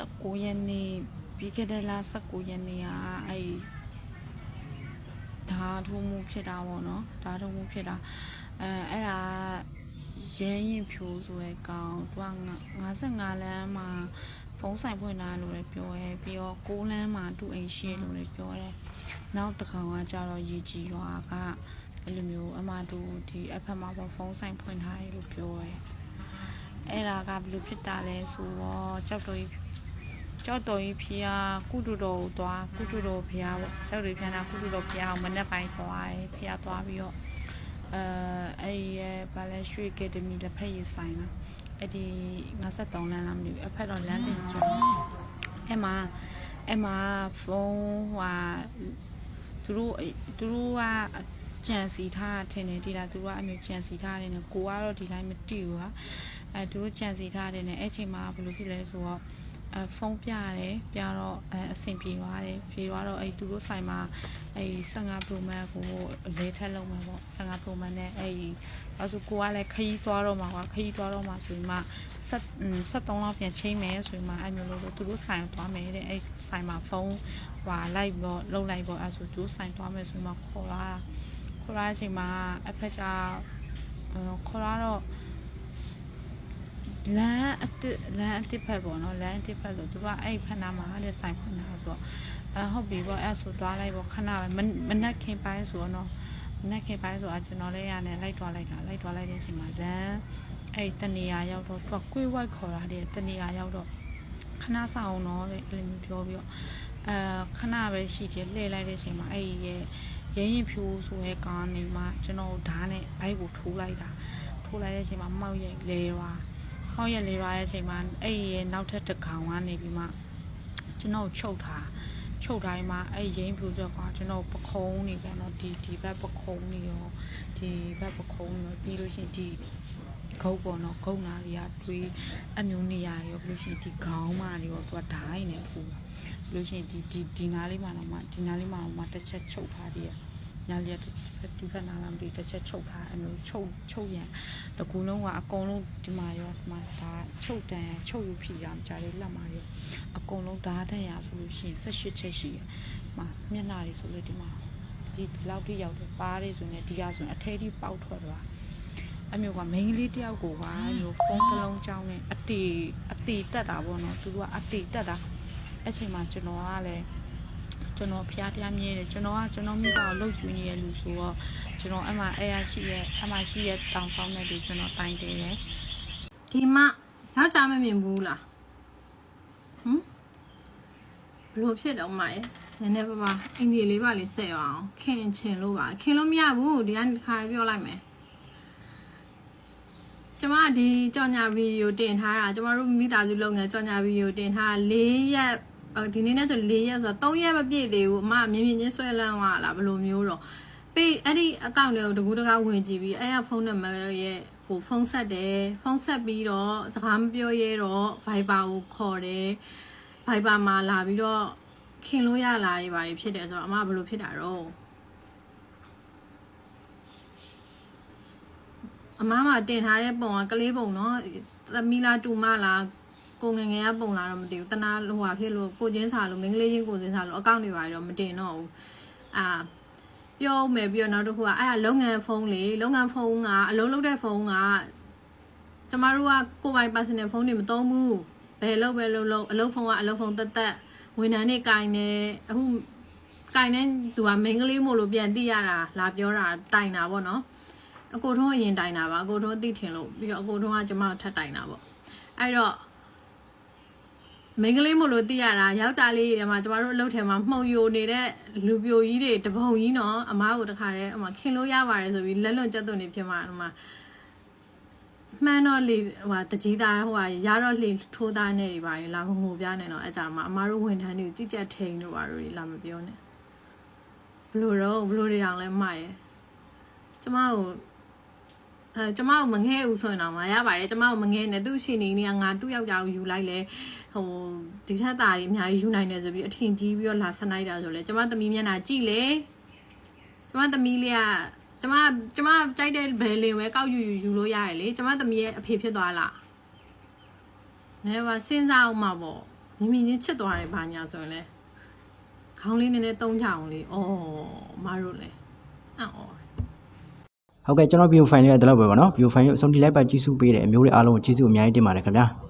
19ရက်နေ့ပြီးခဲ့တဲ့လ19ရက်နေ့ကအဲ့ဓာတ်ထုံးမှုဖြစ်တာပေါ့နော်ဓာတ်ထုံးမှုဖြစ်တာအဲအဲ့ဒါရဲရင်ဖြိုးဆိုရဲကောင်သူက55လမ်းမှာဖုန်းဆိုင်ဖွင့်တာလို့လည်းပြောရဲပြီးတော့6လမ်းမှာသူ့အိမ်ရှိလို့လည်းပြောတယ်နောက်တစ်ခေါင်ကကြတော့ရေကြီးရွာကအဲ့လိုမျိုးအမတို့ဒီအဖက်မှာပေါ့ဖုန်းဆိုင်ဖွင့်ထားရလို့ပြောရဲအဲ့ဒါကဘယ်လိုဖြစ်တာလဲဆိုတော့ကြောက်တော် ကြီးကြောက်တော်ကြီးဖျားကုတုတော်ကိုသွားကုတုတော်ဖျားပေါ့ကြောက်တော်ဖျားနာကုတုတော်ဖျားကိုမနေ့ပိုင်းသွားတယ်ဖျားသွားပြီးတော့အဲအဲ့ဒီရဲ့ဗာလဲရွှေကက်ဒမီလက်ဖက်ရည်ဆိုင်လားအဲ့ဒီ53လမ်းလားမသိဘူးအဖက်တော့လမ်းတင်ကျော်အဲ့မှာအဲ့မှာဖုန်းဟွာသူတို့သူတို့ကကြံစီထားထင်တယ်ဒီလားသူတို့ကအမျိုးကြံစီထားတယ်နော်ကိုကတော့ဒီတိုင်းမတိဘူးဟာအဲသူတို့ကြံစီထားတယ်နဲ့အဲ့ချိန်မှာဘယ်လိုဖြစ်လဲဆိုတော့ အဲဖုန်းပြရတယ်ပြတော့အဲအဆင်ပြေသွားတယ်ပြေသွားတော့အဲ့သူတို့ဆိုင်မှာအဲ့15 Pro Max ကိုလဲထက်လုံးမှာပေါ့15 Pro Max နဲ့အဲ့အဲဆိုကိုကလည်းခရီးသွားတော့မှာကွာခရီးသွားတော့မှာဆိုရင်မှဆက်73လောက်ပြန်ချိန်မယ်ဆိုရင်မှအဲ့မျိုးလို့သူတို့ဆိုင်ကိုသွားမယ်တဲ့အဲ့ဆိုင်မှာဖုန်းဟွာလိုက်ပေါ့လုံးလိုက်ပေါ့အဲ့ဆိုကျိုးဆိုင်သွားမယ်ဆိုရင်မှခေါ်လာခေါ်လာတဲ့အချိန်မှာအဖက်ကြောင့်ခေါ်လာတော့ လမ်းအတစ်လမ်းအတစ်ဖက်ပေါ့နော်လမ်းအတစ်ဖက်ဆိုသူကအဲ့ဖက်နာမှာတဲ့ဆိုင်ဖက်နာဆိုတော့အဟုတ်ပြီပေါ့အဲ့ဆိုသွားလိုက်ပေါ့ခဏပဲမမနက်ခင်ပိုင်းဆိုတော့နော်မနက်ခင်ပိုင်းဆိုအကျွန်တော်လည်းရနေလိုက်သွားလိုက်တာလိုက်သွားလိုက်တဲ့အချိန်မှာလမ်းအဲ့တနေရာရောက်တော့သူကကွေးဝိုက်ခေါ်တာတဲ့တနေရာရောက်တော့ခဏဆောင်တော့တဲ့အဲ့လိုမျိုးပြောပြီးတော့အဲခဏပဲရှိတယ်လှည့်လိုက်တဲ့အချိန်မှာအဲ့ဒီရဲ့ရဲရင်ဖြူဆိုရဲကားနေမှာကျွန်တော်ဓာတ်နဲ့ဘိုက်ကိုထိုးလိုက်တာထိုးလိုက်တဲ့အချိန်မှာမောက်ရိုက်လဲသွား ဟောက်ရက်လေးရရဲ့အချိန်မှာအဲ့ဒီရဲ့နောက်ထပ်တစ်ကောင်ကနေပြီးမှကျွန်တော်ချုပ်ထားချုပ်တိုင်းမှာအဲ့ရင်းပြူဆိုတော့ကျွန်တော်ပခုံးနေပေါ့နော်ဒီဒီဘက်ပခုံးနေရောဒီဘက်ပခုံးနေရောပြီးလို့ရှိရင်ဒီဂုတ်ပေါ့နော်ဂုတ်နာတွေကတွေးအမျိုးနေရရောပြီးလို့ရှိရင်ဒီခေါင်းမတွေရောသူကဓာတ်ရည်နဲ့ထူပြီးလို့ရှိရင်ဒီဒီဒီနားလေးမှာတော့မှဒီနားလေးမှာတော့မှတစ်ချက်ချုပ်ထားသေးတယ် ညာလေးကဒီဘက်နားလားမသိဘူးတစ်ချက်ချုပ်ထားအမျိုးချုပ်ချုပ်ရန်တကူလုံးကအကုန်လုံးဒီမှာရောဒီမှာဒါချုပ်တန်ချုပ်ယူဖြစ်ရမှာကြားလေးလက်မှာရောအကုန်လုံးဓာတ်တန်ရဆိုလို့ရှိရင်18ချက်ရှိရမှာမျက်နှာတွေဆိုလို့ဒီမှာဒီဒီလောက်ထိရောက်တယ်ပါးတွေဆိုရင်ဒီဟာဆိုရင်အထဲထိပေါက်ထွက်သွားအမျိုးကမိန်းကလေးတယောက်ကိုကမျိုးဖုန်းတစ်လုံးကြောင်းနဲ့အတီအတီတက်တာပေါ့နော်သူကအတီတက်တာအဲ့ချိန်မှာကျွန်တော်ကလည်း ကျွန်တော်ဖျားတရားမြဲတယ်ကျွန်တော်ကကျွန်တော်မိဘကိုလှုပ်ကျွေးနေတဲ့လူဆိုတော့ကျွန်တော်အမှအဲရရှိရဲ့အမှရှိရဲ့တောင်ဆောင်တဲ့လူကျွန်တော်တိုင်တယ်တယ်ဒီမယောက်ျားမမြင်ဘူးလားဟမ်ဘလို့ဖြစ်တော့မရဲ့နည်းနည်းပါးပါအင်ကြီးလေးပါလေးဆက်ရအောင်ခင်ချင်လို့ပါခင်လို့မရဘူးဒီကတစ်ခါပြောလိုက်မယ်ကျမဒီကြော်ညာဗီဒီယိုတင်ထားတာကျမတို့မိသားစုလုပ်ငန်းကြော်ညာဗီဒီယိုတင်ထားတာ၄ရက် အော်ဒီနေ့နဲ့ဆို၄ရက်ဆိုတော့၃ရက်မပြည့်သေးဘူးအမမြင်မြင်ချင်းဆွဲလန်းသွားလားဘယ်လိုမျိုးတော့ပေးအဲ့ဒီအကောင့်တွေကိုတကူတကဝင်ကြည့်ပြီးအဲ့ရဖုန်းနံပါတ်ရဲ့ကိုဖုန်းဆက်တယ်ဖုန်းဆက်ပြီးတော့စကားမပြောရဲတော့ Viber ကိုခေါ်တယ် Viber မှာလာပြီးတော့ခင်လို့ရလာတွေပါဖြစ်တယ်ဆိုတော့အမဘယ်လိုဖြစ်တာတော့အမမတင်ထားတဲ့ပုံကကလေးပုံနော်သမီးလားတူမလား ကိုငယ်ငယ်ကပုံလားတော့မသိဘူးတနာဟိုဟာဖြစ်လို့ကိုချင်းစာလို့မင်းကလေးချင်းကိုချင်းစာလို့အကောင့်တွေပါတော့မတင်တော့ဘူးအာပြောမယ်ပြီးတော့နောက်တစ်ခုကအဲ့ဒါလုပ်ငန်းဖုန်းလေလုပ်ငန်းဖုန်းကအလုံးလုံးတဲ့ဖုန်းကကျမတို့ကကိုယ်ပိုင် personal ဖုန်းတွေမသုံးဘူးဘယ်လုပ်ပဲလုပ်လို့အလုပ်ဖုန်းကအလုပ်ဖုန်းတက်တက်ဝန်ထမ်းတွေကင်နေအခုကင်နေသူကမိန်းကလေးမို့လို့ပြန်သိရတာလာပြောတာတိုင်တာပေါ့နော်အကိုထုံးအရင်တိုင်တာပါအကိုထုံးသိထင်လို့ပြီးတော့အကိုထုံးကကျမထပ်တိုင်တာပေါ့အဲ့တော့ မိန်းကလေးမို့လို့သိရတာယောက်ျားလေးတွေမှာကျမတို့အလုပ်ထဲမှာမှုံယိုနေတဲ့လူပြိုကြီးတွေတပုံကြီးနော်အမားကိုတခါတည်းအမခင်လို့ရပါတယ်ဆိုပြီးလက်လွန်ကျက်သွန်နေဖြစ်မှာအမမှန်တော့လေဟိုတကြီးသားဟိုဟာရတော့လေထိုးသားနဲ့တွေပါလာငိုပြနေတော့အကြမှာအမားတို့ဝန်ထမ်းတွေကိုကြည်ကြက်ထိန်တို့ပါတို့လာမပြောနဲ့ဘလို့တော့ဘလို့တွေတောင်လဲမှရယ်ကျမကို အဲကျမကိုမငဲဘူးဆိုရင်တော့မရပါတယ်ကျမကိုမငဲနဲ့သူ့ရှင်နေနေကငါသူ့ယောက်ျားကိုယူလိုက်လဲဟိုဒီချက်သားတွေအများကြီးယူနိုင်တယ်ဆိုပြီးအထင်ကြီးပြီးတော့လာဆနိုင်တာဆိုလဲကျမသမီးမျက်နှာကြည့်လေကျမသမီးလေးကကျမကျမကြိုက်တဲ့ဘယ်လင်ပဲကောက်ယူယူယူလို့ရတယ်လေကျမသမီးရဲ့အဖေဖြစ်သွားလားနည်းပါစဉ်းစားအောင်မှာပေါ့မြင်မြင်ချင်းချစ်သွားတယ်ဘာညာဆိုရင်လဲခေါင်းလေးနည်းနည်းတုံးကြအောင်လေဩမတို့လဲအော် ဟုတ်ကဲ့ကျွန်တော် view file လေးကဒီလောက်ပဲပေါ့နော် view file လေးကိုအဆုံးထိလိုက်ပါကြည့်စုပေးတဲ့အမျိုးတွေအားလုံးကိုကျေးဇူးအများကြီးတင်ပါတယ်ခင်ဗျာ